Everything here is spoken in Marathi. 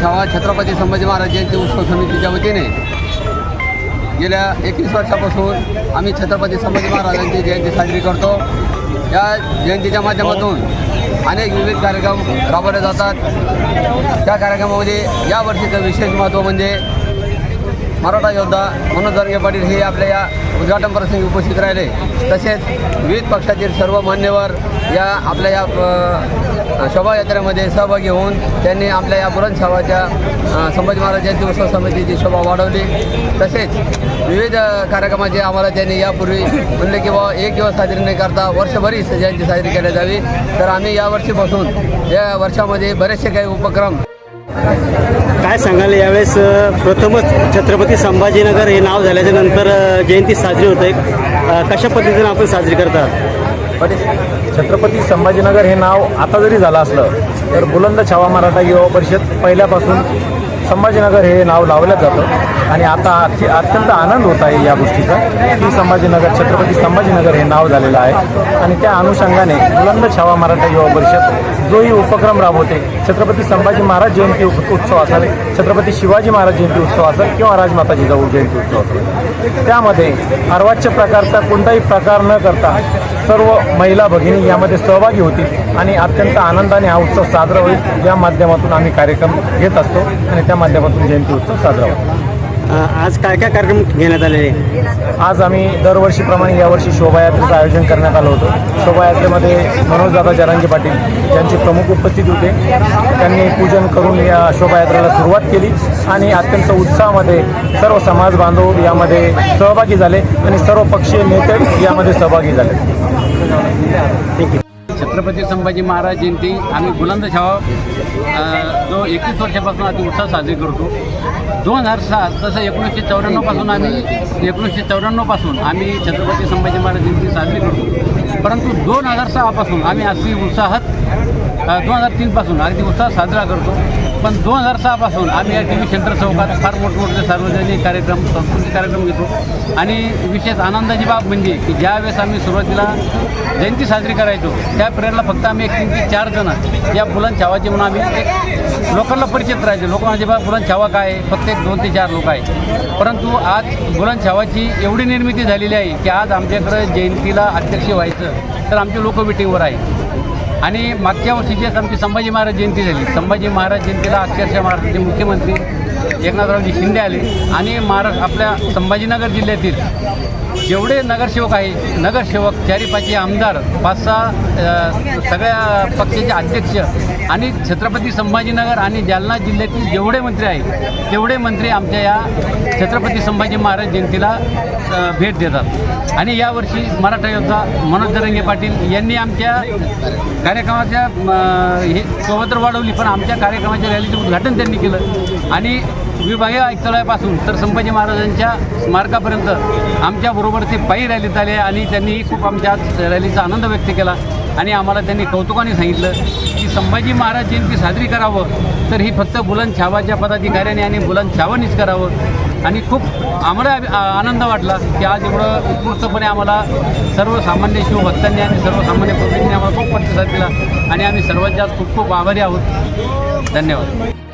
छावा छत्रपती संभाजी महाराज जयंती उत्सव समितीच्या वतीने गेल्या एकवीस वर्षापासून आम्ही छत्रपती संभाजी महाराजांची जयंती साजरी करतो. या जयंतीच्या माध्यमातून अनेक विविध कार्यक्रम राबवले जातात. त्या कार्यक्रमामध्ये यावर्षीचं विशेष महत्त्व म्हणजे मराठा योद्धा मनोज दर्गे पाटील हे आपल्या या उद्घाटन प्रसंगी उपस्थित राहिले. तसेच विविध पक्षातील सर्व मान्यवर या आपल्या या शोभायात्रेमध्ये सहभागी होऊन त्यांनी आपल्या या बुलंदशहाच्या संभाजी महाराज जयंती उत्सव समितीची शोभा वाढवली. तसेच विविध कार्यक्रमाचे आम्हाला त्यांनी यापूर्वी म्हणले की बाबा एक दिवस साजरी न करता वर्षभरी जयंती साजरी केली जावी. तर आम्ही यावर्षीपासून या वर्षामध्ये बरेचसे काही उपक्रम काय सांगाल यावेळेस प्रथमच छत्रपती संभाजीनगर हे नाव झाल्याच्यानंतर जयंती साजरी होते. कशा पद्धतीने आपण साजरी करतात पण छत्रपती संभाजीनगर हे नाव आता जरी झालं असलं तर बुलंद छावा मराठा युवा परिषद पहिल्यापासून संभाजीनगर हे नाव लावलं जातं. आणि आता अत्यंत आनंद होत आहे या गोष्टीचा की संभाजीनगर छत्रपती संभाजीनगर हे नाव झालेलं आहे. आणि त्या अनुषंगाने बुलंद छावा मराठा युवा परिषद जोही उपक्रम राबवते. छत्रपती संभाजी महाराज जयंती उत्सव असेल छत्रपती शिवाजी महाराज जयंती उत्सव असेल किंवा राजमाता जिजाऊ जयंती उत्सव असेल त्यामध्ये अर्वाच्य प्रकारचा कोणताही प्रकार न करता सर्व महिला भगिनी यामध्ये सहभागी होतील आणि अत्यंत आनंदाने हा उत्सव साजरा होईल. या माध्यमातून आम्ही कार्यक्रम घेत असतो आणि त्या माध्यमातून जयंती उत्सव साजरा होतो आज काय काय कार्यक्रम घेण्यात आलेले? आज आम्ही दरवर्षीप्रमाणे यावर्षी शोभायात्रेचं आयोजन करण्यात आलं होतं. शोभायात्रेमध्ये मनोजदादा जरांगे पाटील यांची प्रमुख उपस्थिती होते. त्यांनी पूजन करून या शोभायात्रेला सुरुवात केली आणि अत्यंत उत्साहामध्ये सर्व समाज बांधव यामध्ये सहभागी झाले आणि सर्व पक्षीय नेते यामध्ये सहभागी झाले. ठीक आहे छत्रपती संभाजी महाराज जयंती आम्ही बुलंदशाह जो एकवीस वर्षापासून अति उत्साह साजरी करतो. दोन हजार सात तसं एकोणीसशे चौऱ्याण्णवपासून आम्ही एकोणीसशे चौऱ्याण्णवपासून आम्ही छत्रपती संभाजी महाराज जयंती साजरी करतो. परंतु दोन हजार सहापासून आम्ही अगदी उत्साहात दोन हजार तीनपासून अगदी उत्साह साजरा करतो. पण दोन हजार सहापासून आम्ही या टी व्ही सेंटर चौकात फार मोठमोठे सार्वजनिक कार्यक्रम सांस्कृतिक कार्यक्रम घेतो. आणि विशेष आनंदाची बाब म्हणजे की ज्यावेळेस आम्ही सुरुवातीला जयंती साजरी करायचो त्या पिरियडला फक्त आम्ही एक तीन ते चार जण या बुलंद छावाचे म्हणून आम्ही एक लोकांना परिचित राहायचो. लोक म्हणजे बा बुलंद छावा काय आहे? फक्त एक दोन ते चार लोक आहे परंतु आज बुलंद छावाची एवढी निर्मिती झालेली आहे की आज आमच्याकडं जयंतीला अध्यक्ष व्हायचं. तर आमचे लोक मिटिंगवर आहे आणि मागच्या वर्षीचीच आमची संभाजी महाराज जयंती झाली संभाजी महाराज जयंतीला अक्षरशः महाराष्ट्राचे मुख्यमंत्री एकनाथरावजी शिंदे आले. आणि महाराष्ट्र आपल्या संभाजीनगर जिल्ह्यातील जेवढे नगरसेवक आहे. नगरसेवक चारी आमदार पाच सहा सगळ्या पक्षाचे अध्यक्ष आणि छत्रपती संभाजीनगर आणि जालना जिल्ह्यातील जेवढे मंत्री आहेत तेवढे मंत्री आमच्या या छत्रपती संभाजी महाराज जयंतीला भेट देतात. आणि यावर्षी मराठा योद्धा मनोज दरंगे पाटील यांनी आमच्या कार्यक्रमाच्या हे सोबत वाढवली पण आमच्या कार्यक्रमाच्या रॅलीचं उद्घाटन त्यांनी केलं. आणि विभागीय आयुक्तालयापासून तर संभाजी महाराजांच्या स्मारकापर्यंत आमच्याबरोबर ते पायी रॅलीत आले आणि त्यांनी खूप आमच्या आज रॅलीचा आनंद व्यक्त केला आणि आम्हाला त्यांनी कौतुकाने सांगितलं की संभाजी महाराज जयंती साजरी करावं तर ही फक्त बुलंद छावाच्या पदाधिकाऱ्यांनी आणि बुलंद छावानीच करावं. आणि खूप आम्हाला आनंद वाटला की आज एवढं उत्कृष्टपणे आम्हाला सर्वसामान्य शिवभक्तांनी आणि सर्वसामान्य पब्लिकने आम्हाला खूप प्रतिसाद दिला आणि आम्ही सर्वात जास्त खूप खूप आभारी आहोत. धन्यवाद.